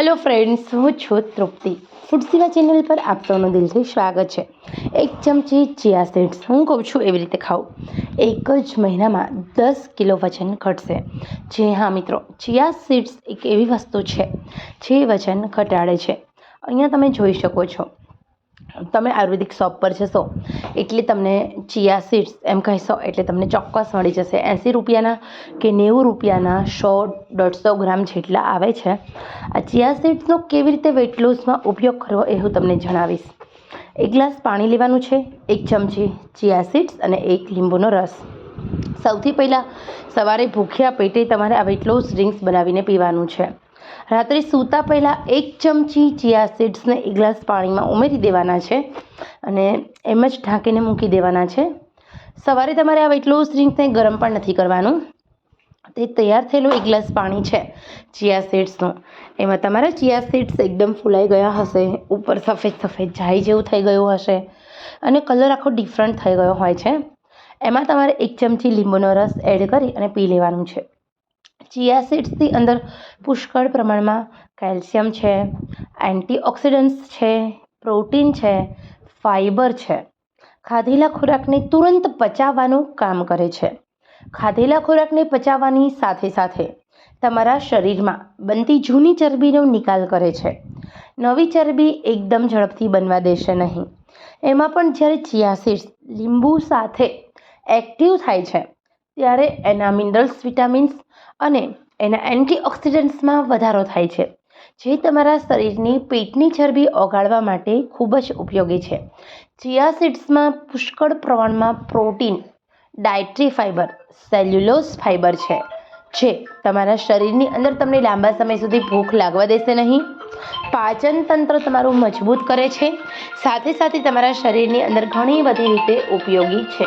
Hello friends, હું છું તૃપ્તિ. Food સેવા ચેનલ પર આપ સૌનું દિલથી સ્વાગત છે. એક ચમચી ચિયા સીડ્સ હું કહું છું એવી રીતે ખાઉં એક જ મહિનામાં દસ કિલો વજન ઘટશે. જે હા મિત્રો, ચિયા સીડ્સ એક એવી વસ્તુ છે જે વજન ઘટાડે છે. અહીંયા તમે જોઈ શકો છો. તમે આયુર્વેદિક શોપ પર જશો, એટલે તમને ચિયા સીડ્સ એમ કહેશો, એટલે તમને ચોક્કસ મળી જશે. એંસી રૂપિયાના કે નેવું રૂપિયાના સો દોઢસો ગ્રામ જેટલા આવે છે. આ ચિયા સીડ્સનો કેવી રીતે વેઇટ લોસમાં ઉપયોગ કરવો એ હું તમને જણાવીશ. એક ગ્લાસ પાણી લેવાનું છે, એક ચમચી ચિયા સીડ્સ અને એક લીંબુનો રસ. સૌથી પહેલાં સવારે ભૂખ્યા પેટે તમારે આ વેટ લોસ ડ્રિંક્સ બનાવીને પીવાનું છે. રાત્રે સૂતા પહેલાં એક ચમચી ચિયા સીડ્સને એક ગ્લાસ પાણીમાં ઉમેરી દેવાના છે અને એમ જ ઢાંકીને મૂકી દેવાના છે. સવારે તમારે આ વેટ લોસ ડ્રિંક્સને ગરમ પણ નથી કરવાનું. તે તૈયાર થયેલું એક ગ્લાસ પાણી છે ચિયા સીડ્સનું. એમાં તમારા ચિયા સીડ્સ એકદમ ફૂલાઈ ગયા હશે, ઉપર સફેદ સફેદ જાય જેવું થઈ ગયું હશે અને કલર આખો ડિફરન્ટ થઈ ગયો હોય છે. એમાં તમારે એક ચમચી લીંબુનો રસ એડ કરી અને પી લેવાનું છે. ચિયા સીડ્સની અંદર પુષ્કળ પ્રમાણમાં કેલ્શિયમ છે, એન્ટીઓક્સિડન્ટ્સ છે, પ્રોટીન છે ફાઇબર છે. ખાધેલા ખોરાકને તુરંત પચાવવાનું કામ કરે છે. ખાધેલા ખોરાકને પચાવવાની સાથે સાથે તમારા શરીરમાં બનતી જૂની ચરબીનો નિકાલ કરે છે. નવી ચરબી એકદમ ઝડપથી બનવા દેશે નહીં. એમાં પણ જ્યારે ચિયા સીડ્સ લીંબુ સાથે એક્ટિવ થાય છે ત્યારે એના મિનરલ્સ, વિટામિન્સ અને એના એન્ટીઓક્સિડન્ટ્સમાં વધારો થાય છે, જે તમારા શરીરની પેટની ચરબી ઓગાળવા માટે ખૂબ જ ઉપયોગી છે. ચિયા સીડ્સમાં પુષ્કળ પ્રમાણમાં protein, dietary fibre cellulose fibre છે, જે તમારા શરીરની અંદર તમને લાંબા સમય સુધી ભૂખ લાગવા દેશે નહીં. પાચન તંત્ર તમારું મજબૂત કરે છે, સાથે સાથે તમારા શરીરની અંદર ઘણી બધી રીતે ઉપયોગી છે.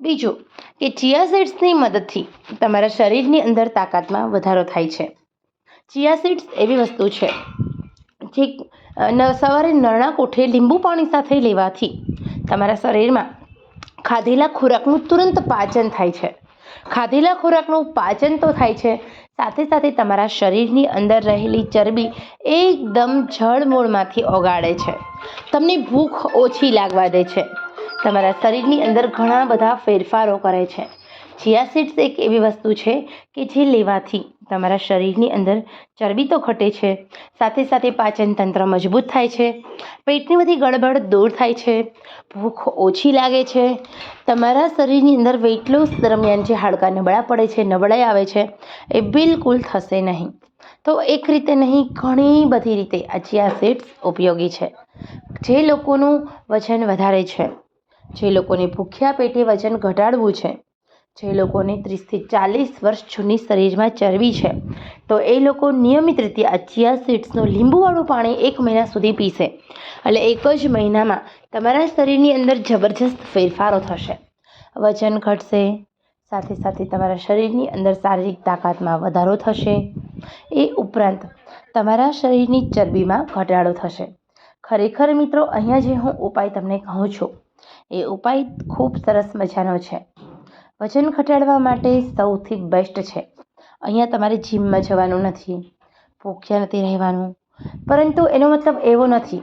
બીજું કે ચિયા સીડ્સની મદદથી તમારા શરીરની અંદર તાકાતમાં વધારો થાય છે. ચિયા સીડ્સ એવી વસ્તુ છે જે સવારે નરણા કોઠે લીંબુ પાણી સાથે લેવાથી તમારા શરીરમાં ખાધેલા ખોરાકનું તુરંત પાચન થાય છે. ખાધેલા ખોરાકનું પાચન તો થાય છે, સાથે સાથે તમારા શરીરની અંદર રહેલી ચરબી એકદમ જળમૂળમાંથી ઓગાળે છે. તમને ભૂખ ઓછી લાગવા દે છે. તમારા શરીરની અંદર ઘણા બધા ફેરફારો કરે છે. ચિયા સીડ્સ એક એવી વસ્તુ છે કે જે લેવાથી તમારા શરીરની અંદર ચરબી તો ઘટે છે, સાથે સાથે પાચન તંત્ર મજબૂત થાય છે, પેટની બધી ગડબડ દૂર થાય છે, ભૂખ ઓછી લાગે છે, તમારા શરીરની અંદર વેઇટ લોસ દરમિયાન જે હાડકાં નબળા પડે છે, નબળાઈ આવે છે, એ બિલકુલ થશે નહીં. તો એક રીતે નહીં, ઘણી બધી રીતે આ ચિયા સીડ્સ ઉપયોગી છે. જે લોકોનું વજન વધારે છે. જે લોકોને ભૂખ્યા પેટે વજન ઘટાડવું છે, જે લોકોને ત્રીસથી ચાલીસ વર્ષ જૂની શરીરમાં ચરબી છે, તો એ લોકો નિયમિત રીતે આ ચિયા સીડ્સનું લીંબુવાળું પાણી એક મહિના સુધી પીશે. એટલે એક જ મહિનામાં તમારા શરીરની અંદર જબરજસ્ત ફેરફારો થશે. વજન ઘટશે, સાથે સાથે તમારા શરીરની અંદર શારીરિક તાકાતમાં વધારો થશે. એ ઉપરાંત તમારા શરીરની ચરબીમાં ઘટાડો થશે. ખરેખર મિત્રો, અહીંયા જે હું ઉપાય તમને કહું છું એ ઉપાય ખૂબ સરસ મજાનો છે. વજન ઘટાડવા માટે સૌથી બેસ્ટ છે. અહીંયા તમારે જીમમાં જવાનું નથી, ભૂખ્યા નથી રહેવાનું. પરંતુ એનો મતલબ એવો નથી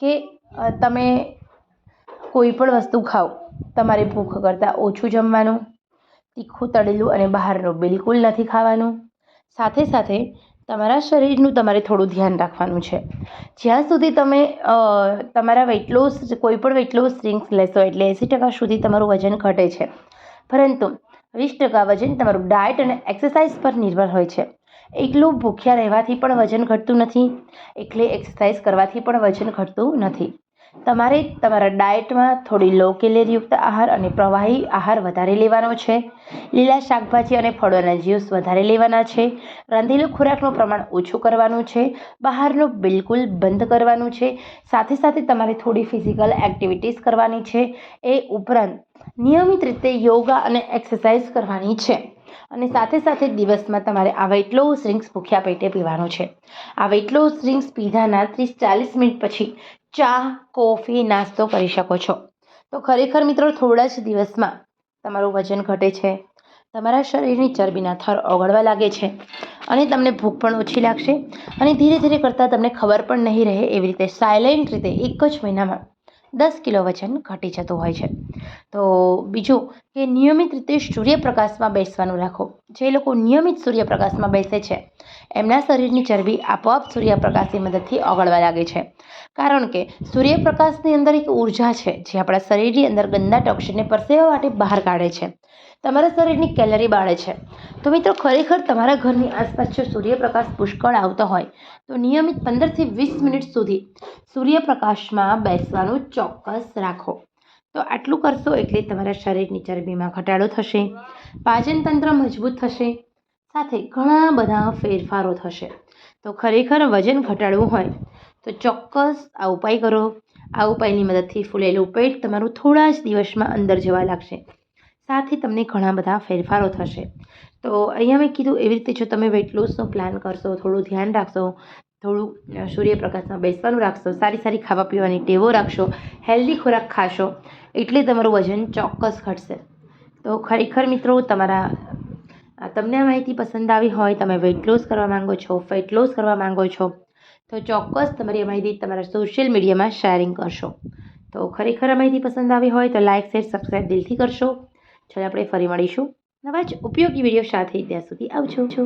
કે તમે કોઈ પણ વસ્તુ ખાઓ, તમારે ભૂખ કરતાં ઓછું જમવાનું, તીખું તળેલું અને બહારનું બિલકુલ નથી ખાવાનું. સાથે સાથે તમારા શરીરનું તમારે થોડું ધ્યાન રાખવાનું છે. જ્યાં સુધી તમે તમારા વેટ લોસ કોઈ પણ વેટ લોસ ડ્રિંક્સ લેશો એટલે એંસી ટકા સુધી તમારું વજન ઘટે છે. પરંતુ વીસ ટકા વજન તમારું ડાયટ અને એક્સરસાઇઝ પર નિર્ભર હોય છે. એકલું ભૂખ્યા રહેવાથી પણ વજન ઘટતું નથી. એટલે એક્સરસાઇઝ કરવાથી પણ વજન ઘટતું નથી. તમારે તમારા ડાયટમાં થોડી લો કેલેરીયુક્ત આહાર અને પ્રવાહી આહાર વધારે લેવાનો છે. લીલા શાકભાજી અને ફળોના જ્યુસ વધારે લેવાના છે. રાંધેલું ખોરાકનું પ્રમાણ ઓછું કરવાનું છે. બહારનું બિલકુલ બંધ કરવાનું છે. સાથે સાથે તમારે થોડી ફિઝિકલ એક્ટિવિટીઝ કરવાની છે. એ ઉપરાંત નિયમિત રીતે યોગા અને એક્સરસાઇઝ કરવાની છે. અને સાથે સાથે દિવસમાં તમારે આ વેટ લોસ ડ્રિંક્સ ભૂખ્યા પેટે પીવાનું છે. આ વેટ લોસ ડ્રિંક્સ પીધાના ત્રીસ ચાલીસ મિનિટ પછી ચા, કોફી, નાસ્તો કરી શકો છો. તો ખરેખર મિત્રો થોડા જ દિવસમાં તમારું વજન ઘટે છે. તમારા શરીરની ચરબીના થર ઓગળવા લાગે છે. અને તમને ભૂખ પણ ઓછી લાગશે. અને ધીરે ધીરે કરતાં તમને ખબર પણ નહીં રહે એવી રીતે સાયલેન્ટ રીતે એક જ મહિનામાં દસ કિલો વજન ઘટી જતું હોય છે. તો બીજું કે નિયમિત રીતે સૂર્યપ્રકાશમાં બેસવાનું રાખો. જે લોકો નિયમિત સૂર્યપ્રકાશમાં બેસે છે, એમના શરીરની ચરબી આપોઆપ સૂર્યપ્રકાશની મદદથી ઓગળવા લાગે છે. કારણ કે સૂર્યપ્રકાશની અંદર એક ઊર્જા છે, જે આપણા શરીરની અંદર ગંદા ટોક્સિનને પરસેવા માટે બહાર કાઢે છે. તમારા શરીરની કેલરી બાળે છે. તો મિત્રો, ખરેખર તમારા ઘરની આસપાસ જો સૂર્યપ્રકાશ પુષ્કળ આવતો હોય, તો નિયમિત પંદરથી વીસ મિનિટ સુધી સૂર્યપ્રકાશમાં બેસવાનું ચોક્કસ રાખો. તો આટલું કરશો એટલે તમારા શરીરની ચરબીમાં ઘટાડો થશે પાચન તંત્ર મજબૂત થશે, સાથે ઘણા બધા ફેરફારો થશે. તો ખરેખર વજન ઘટાડવું હોય, તો ચોક્કસ આ ઉપાય કરો. આ ઉપાયની મદદથી ફૂલેલું પેટ તમારું થોડા જ દિવસમાં અંદર જવા લાગશે. સાથે તમને ઘણા બધા ફેરફારો થશે. તો અહીંયા મેં કીધું એવી રીતે જો તમે વેઇટ લોસનો પ્લાન કરશો, થોડું ધ્યાન રાખશો, થોડું સૂર્યપ્રકાશમાં બેસવાનું રાખશો, સારી સારી ખાવા પીવાની ટેવો રાખશો હેલ્ધી ખોરાક ખાશો, એટલે તમારું વજન ચોક્કસ ઘટશે. તો ખરેખર મિત્રો તમારા તમને આ માહિતી પસંદ આવી હોય, તમે વેઇટ લોસ કરવા માંગો છો ફેટ લોસ કરવા માંગો છો, તો ચોક્કસ તમારી આ માહિતી તમારા સોશિયલ મીડિયામાં શેરિંગ કરશો. તો ખરેખર આ માહિતી પસંદ આવી હોય તો લાઇક શેર સબસ્ક્રાઈબ દિલથી કરશો. ચાલો આપણે ફરી મળીશું. નવા જ ઉપયોગી વીડિયો સાથે ત્યાં સુધી આવજો.